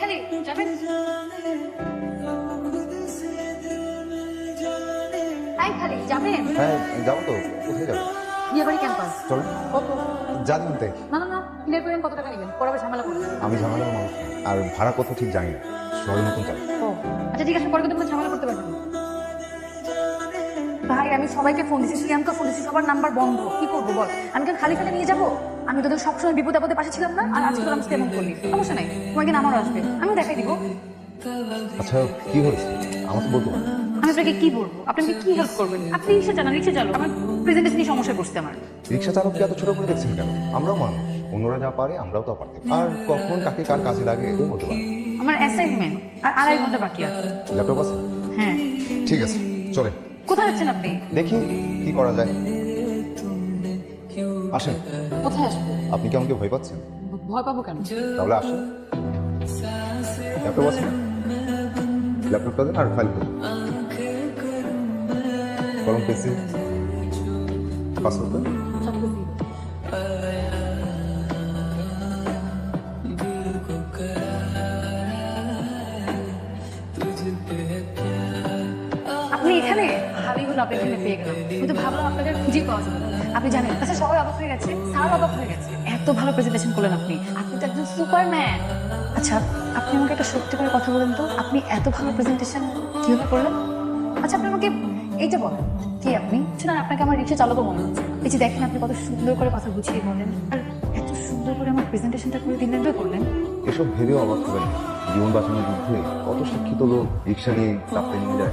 খালি যাবেন? খালি যাবেন? হ্যাঁ যাব তো। কোথায় যাব? বিয়ে বাড়ি ক্যাম্পাস চলো কত যা দিন তাই। না না না ক্লিয়ার করেন কত টাকা নেবেন? পরে আবার ঝামেলা করবেন আমি মানুষ আর ভাড়া কত ঠিক জানি না। ও আচ্ছা ঠিক আছে পরে কিন্তু কোনো ঝামেলা করতে পারবেন আমি সবাইকে ফোন দিচ্ছি। শ্রিয়াঙ্কা ফোন দিচ্ছি সবার নাম্বার বন্ধ। কি করব বল? আমি কেন খালি খালি নিয়ে যাব? আমি তোদের সবসময় বিপদ আপদে পাশে ছিলাম না আর আজকে তোর আমি তেমন করলি সমস্যা নাই তোমার কিনা আমারও আসবে। আমি দেখাই দিব। আচ্ছা কি হয়েছে? আমার তো বলতে আমি আপনাকে কি বলব? আপনি কি হেল্প করবেন? আপনি রিক্সা চালান রিক্সা চালো আমার প্রেজেন্টেশনই সমস্যা করছে আমার। রিক্সা চালককে এত ছোট করে দেখছেন কেন? আমরাও মানুষ। অন্যরা যা পারে আমরাও তা পারতে আর কখন কাকে কার কাজে লাগে এটাও বলতে পারি। আমার অ্যাসাইনমেন্ট আর আড়াই ঘণ্টা বাকি আছে। ল্যাপটপ আছে? হ্যাঁ। ঠিক আছে চলে কোথায় যাচ্ছেন আপনি? দেখি কি করা যায়। আসেন। কোথায় আসব? আপনি কি আমাকে ভয় পাচ্ছেন? ভয় পাবো কেন? তাহলে আসেন। ল্যাপটপ আছে? ল্যাপটপটা দেন আর ফাইল করুন কলম পেন্সিল পাসওয়ার্ড আপনি এখানে হলো এখানে পেয়ে গেলাম। ভাবলাম আপনাকে খুঁজে পাওয়া যাবে আপনি জানেন আচ্ছা সবাই অবাক হয়ে গেছে স্যার অবাক হয়ে গেছে। এত ভালো প্রেজেন্টেশন করলেন আপনি। আপনি তো একজন সুপারম্যান আচ্ছা আপনি আমাকে একটা সত্যি করে কথা বলেন তো। আপনি এত ভালো প্রেজেন্টেশন কীভাবে করলেন? আচ্ছা আপনি আমাকে এইটা বলেন কে আপনি? আচ্ছা, না আপনাকে আমার রিক্সা চালাবো মনে হচ্ছে। এই যে দেখেন আপনি কত সুন্দর করে কথা গুছিয়ে বলেন আর এত সুন্দর করে আমার প্রেজেন্টেশনটা করে দিলেন করলেন এসব ভেবেও অবাক হবেন। জীবন বাঁচানোর যুদ্ধে কত শিক্ষিত লোক রিক্সা নিয়ে চাপতে নিয়ে যায়।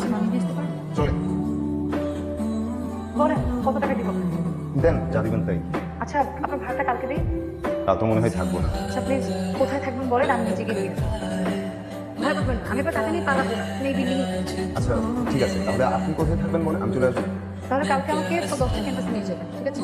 দিয়ে আসতে পারেন বলেন কত টাকা দিব? দেন যা দিবেন তাই। আচ্ছা আপনার ভাড়াটা কালকে দিই তা তো মনে হয় থাকব না। আচ্ছা প্লিজ কোথায় থাকবেন বলেন আমি নিজে গিয়ে দিয়ে। ভয় পাবেন আমি আপনার টাকা নিয়ে পালাবো না আপনি এই বিল্ডিং আচ্ছা ঠিক আছে তাহলে আপনি কোথায় থাকবেন বলে আমি চলে আসব। তাহলে কালকে আমাকে দশটা ক্যাম্পাস নিয়ে যাবেন ঠিক আছে?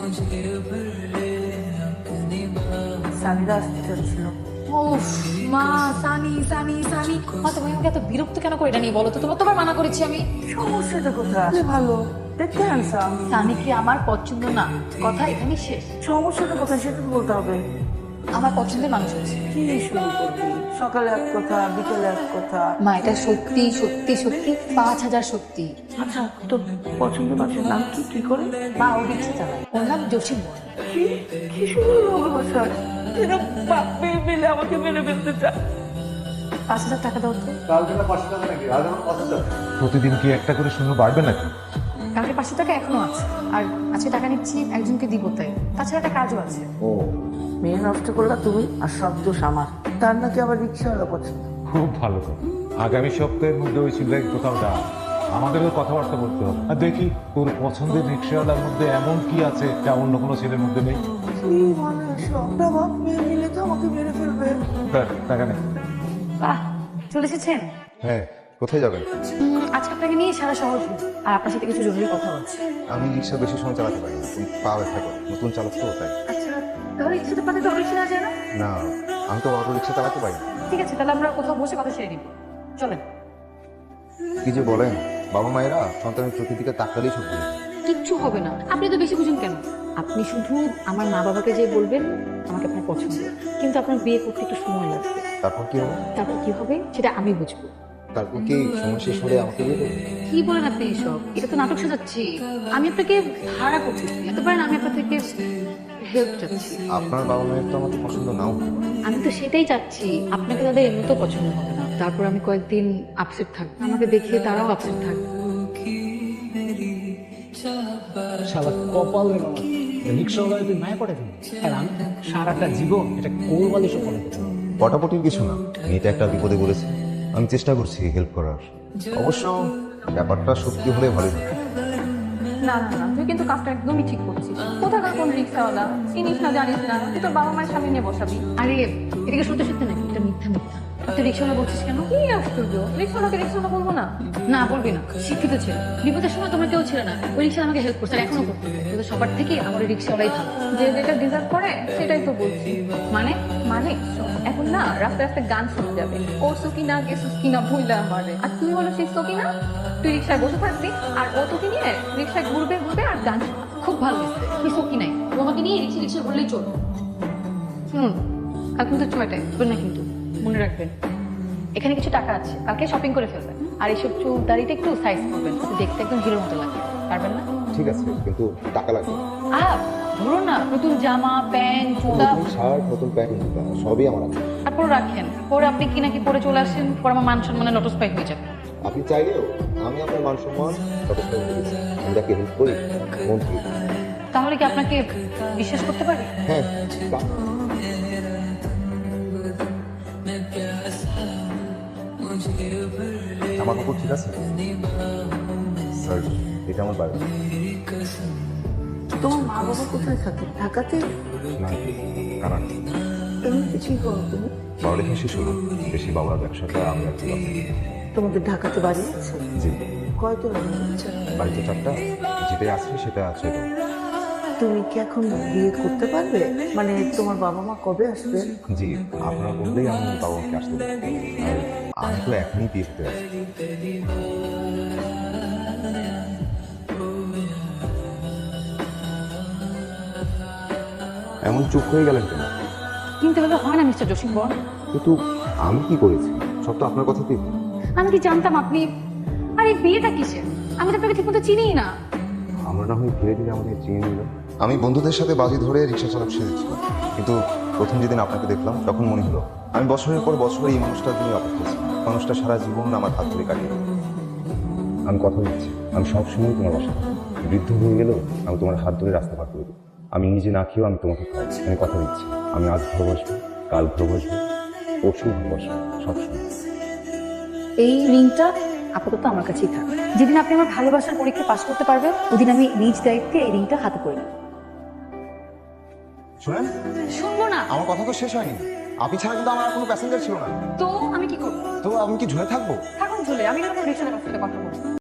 সানিরা আসতে চলছিল। উফ, মা সানি সানি সানি মা তুমি আমাকে এত বিরক্ত কেন করে এটা নিয়ে বলো তো? তোমার তোমার মানা করেছি আমি। সমস্যাটা কোথায়? আপনি ভালো। দেখতে হ্যান্ডসাম সানি কি আমার পছন্দ না? কথা এখানে শেষ। সমস্যাটা কোথায় সেটা তো বলতে হবে। আমার পছন্দের মানুষ হচ্ছে। কি শুরু করবি? সকালে এক কথা বিকেলে এক কথা। মা এটা সত্যি সত্যি সত্যি। পাঁচ হাজার সত্যি। আচ্ছা তোর পছন্দের মানুষের নাম কি? কি করে? মা ও রিক্সা চালায় ওর নাম জসিম কি? কি সুন্দর ভালোবাসা। এরা বাপ মেয়ে মিলে আমাকে মেরে ফেলতে চায়। পাঁচ হাজার টাকা দাও তো। প্রতিদিন কি একটা করে শূন্য বাড়বে নাকি? কালকে পাঁচশো টাকা এখনও আছে। আর আজকে টাকা নিচ্ছি একজনকে দিব তাই। তাছাড়া একটা কাজও আছে। ও। মেয়ে নষ্ট করলা তুমি আর সব দোষ আমার। তার নাকি আবার রিক্সাওয়ালা পছন্দ? খুব ভালো কথা। আগামী সপ্তাহের মধ্যে ওই ছেলেকে কোথাও যা আমাদেরও কথাবার্তা বলতে হবে। আর দেখি তোর পছন্দের রিক্সাওয়ালার মধ্যে এমন কি আছে যা অন্য কোনো ছেলের মধ্যে নেই? আমাকে মেরে ফেলবে। ব্যাস, টাকা নেই বাহ চলে এসেছেন? হ্যাঁ কোথায় যাবেন? আজকে আপনাকে নিয়ে সারা শহর ঘুরবো। আর আপনার সাথে কিছু জরুরি কথা হচ্ছে আমি রিক্সা বেশি সময় চালাতে পারি না। তুমি পা ব্যথা করো। নতুন চালক তো তাই। আচ্ছা তাহলে ইচ্ছাতে পাতে তো রিক্সা না যায় না? না আমি তো অটো রিক্সা চালাতে পারি না। ঠিক আছে তাহলে আমরা কোথাও বসে কথা সেরে নিব। চলেন। কি যে বলেন বাবা মায়েরা সন্তানের চোখের দিকে তাকালেই সব। কিচ্ছু হবে না। আপনি তো বেশি বুঝেন কেন? আপনি শুধু আমার মা বাবাকে যে বলবেন আমাকে আপনার পছন্দ। কিন্তু আপনার বিয়ে করতে একটু সময় লাগবে। তারপর কি হবে? তারপর কি হবে সেটা আমি বুঝব। তারপর কি সময় শেষ হলে আমাকে করবে? কি বলেন আপনি এসব? এটা তো নাটক সাজাচ্ছি। আমি আপনাকে ভাড়া করতেছি এত পারেন আমি আপনার থেকে হেল্প চাচ্ছি। আপনার বাবা মায়ের তো আমাকে পছন্দ নাও। আমি তো সেটাই চাচ্ছি। আপনাকে তাদের এমনিতেও পছন্দ হবে না। তারপর আমি কয়েকদিন আপসেট থাকব। আমাকে দেখে তারাও আপসেট থাকবে। শালা কপাল রে রিক্সাওয়ালা তুই মায়া পড়ে ফেলি আর আমি সারাটা জীবন এটা কোরবালি সব করে পটাপটির কিছু না। মেয়েটা একটা বিপদে বলেছে আমি চেষ্টা করছি হেল্প করার। অবশ্য ব্যাপারটা সত্যি হলে হতো না না না তুই কিন্তু কাজটা একদমই ঠিক করছিস। কোথাকার কোন রিক্সাওয়ালা? চিনিস না জানিস না। তুই তোর বাবা মায়ের সামনে নিয়ে বসাবি। আরে এদিকে সত্যি সত্যি নাকি? এটা মিথ্যা মিথ্যা। তুই রিক্সাওয়ালা বলছিস কেন? কি আশ্চর্য? রিক্সাওয়ালাকে রিক্সাওয়ালা বলব না? না, বলবি না। শিক্ষিত ছিল। বিপদের সময় তোমার কেউ ছিল না। ওই রিক্সা আমাকে হেল্প করছে এখনও করতে কিন্তু সবার থেকে আমার রিক্সাওয়ালাই ভালো। যে যেটা ডিজার্ভ করে, সেটাই তো বলছি। মানে? মানে? এখন না, রাস্তায় রাস্তায় গান শোনা যাবে। ও সকিনা গেছিস কিনা ভুললে আমারে আর তুই হলো সেই সকিনা? তুই রিক্সায় বসে থাকবি আর ও তোকে নিয়ে রিক্সায় ঘুরবে ঘুরবে আর গান খুব ভালো। হয়েছে তুই সকি নাই তোমাকে নিয়ে রিক্সা রিক্সা বললেই চলবে। শুনুন কাল কিন্তু ছয়টায় বুঝবেন না কিন্তু মনে রাখবেন। এখানে কিছু টাকা আছে কালকে শপিং করে ফেলবেন। আর এইসব চুল দাড়িটা একটু সাইজ করবেন দেখতে একদম হিরোর মতো লাগে পারবেন না? ঠিক আছে কিন্তু টাকা লাগবে। আহ ধরুন না নতুন জামা প্যান্ট জুতা। শার্ট নতুন প্যান্ট সবই আমার আছে। তারপর রাখেন পরে আপনি কি নাকি পরে চলে আসেন পরে আমার মান সম্মানে লটস পাই হয়ে যাবে। আপনি চাইলেও আমি আপনার মান সম্মান যথেষ্ট করেছি আমি তাকে হেল্প করি মন থেকে করি। তাহলে কি আপনাকে বিশ্বাস করতে পারি? হ্যাঁ জামা কাপড় ঠিক আছে? স্যার এটা আমার বাড়ি। তোমার মা বাবা কোথায় থাকে? ঢাকাতে? না কারণ কিছুই করো তুমি? পড়ালেখা শেষ হলো বেশি বাবার ব্যবসাটা আমি রাখতে তোমাদের ঢাকাতে বাড়ি আছে? জি। কয়টা বাড়িতে চারটা যেটাই আছে সেটা আছে। তুমি কি এখন বিয়ে করতে পারবে? মানে তোমার বাবা মা কবে আসবে? জি আপনারা বললেই আমি বাবা মাকে আসতে আমি তো এখনই বিয়ে আছি এমন চুপ হয়ে গেলেন কেন? কিন্তু এভাবে হয় না মিস্টার জসিম বন কিন্তু আমি কি করেছি? সব তো আপনার কথাতেই আমি কি জানতাম আপনি? আরে বিয়েটা কিসের? আমি তো আপনাকে ঠিকমতো চিনিই না। আমরা না হয় ধীরে ধীরে আমাদের চিনে নিল আমি বন্ধুদের সাথে বাজি ধরে রিক্সা চালক শিখেছিলাম কিন্তু প্রথম যেদিন আপনাকে দেখলাম, তখন মনে হলো, আমি বছরের পর বছর এই মানুষটার জন্য অপেক্ষা মানুষটা সারা জীবন আমার হাত ধরে কাটিয়ে আমি কথা দিচ্ছি। আমি সবসময় তোমার বাসা বৃদ্ধ হয়ে গেলেও আমি তোমার হাত ধরে রাস্তা পার করে আমি নিজে না খেয়েও আমি তোমাকে খাই আমি কথা দিচ্ছি। আমি আজ ভালোবাসবো, কাল ভালোবাসবো, পরশু ভালোবাসবো, সবসময়। এই রিংটা আপাতত আমার কাছেই থাক। যেদিন আপনি আমার ভালোবাসার পরীক্ষা পাশ করতে পারবেন, ওদিন আমি নিজ দায়িত্বে এই রিংটা হাতে করে নেব। শুনেন। শুনব না। আমার কথা তো শেষ হয়নি। আপনি ছাড়া কিন্তু আমার আর কোনো প্যাসেঞ্জার ছিল না। তো আমি কি করব? তো আমি কি ঝুলে থাকব? থাকুন চলে আমি কোনো রিক্সা কথা বলব।